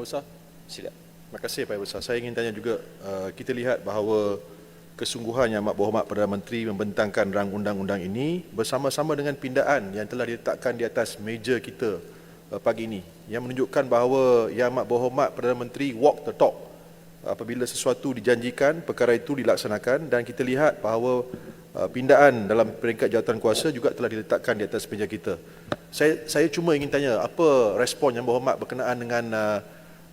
Pak Besar. Sila. Terima kasih Pak Besar. Saya ingin tanya juga, uh, kita lihat bahawa kesungguhan Yang Amat Berhormat Perdana Menteri membentangkan rang undang-undang ini bersama-sama dengan pindaan yang telah diletakkan di atas meja kita uh, pagi ini yang menunjukkan bahawa Yang Amat Berhormat Perdana Menteri walk the talk apabila sesuatu dijanjikan perkara itu dilaksanakan dan kita lihat bahawa uh, pindaan dalam peringkat jawatan kuasa juga telah diletakkan di atas meja kita. Saya saya cuma ingin tanya apa respon Yang Berhormat berkenaan dengan uh,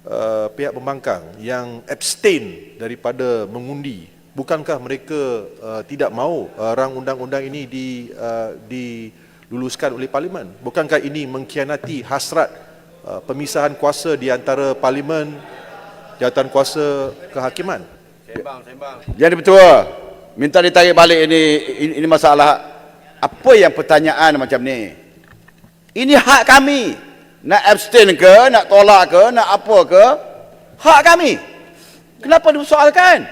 uh, pihak pembangkang yang abstain daripada mengundi bukankah mereka uh, tidak mahu uh, rang undang-undang ini di uh, diluluskan oleh parlimen bukankah ini mengkhianati hasrat uh, pemisahan kuasa di antara parlimen jawatan kuasa kehakiman Sembang, sembang. Jadi betul. Minta ditarik balik ini, ini ini masalah apa yang pertanyaan macam ni. Ini hak kami. Nak abstain ke, nak tolak ke, nak apa ke, hak kami. Kenapa dipersoalkan?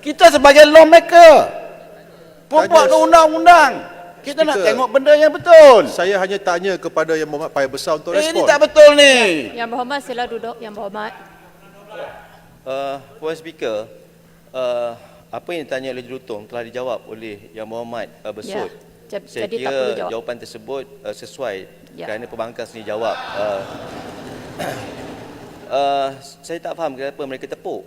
Kita sebagai lawmaker. Pembuat undang-undang. Kita nak Speaker. tengok benda yang betul. saya hanya tanya kepada yang berhormat payah besar untuk Eh, ini respon tak betul ni. Yang berhormat sila duduk Yang berhormat. Uh, Puan Speaker, uh, apa yang ditanya oleh Jurutong telah dijawab oleh Yang Berhormat uh, Besut. Ja- ja- Saya jadi tak kira perlu jawab. jawapan tersebut uh, sesuai Ya. kerana pembangkang sendiri jawab. Uh, uh, saya tak faham kenapa mereka tepuk.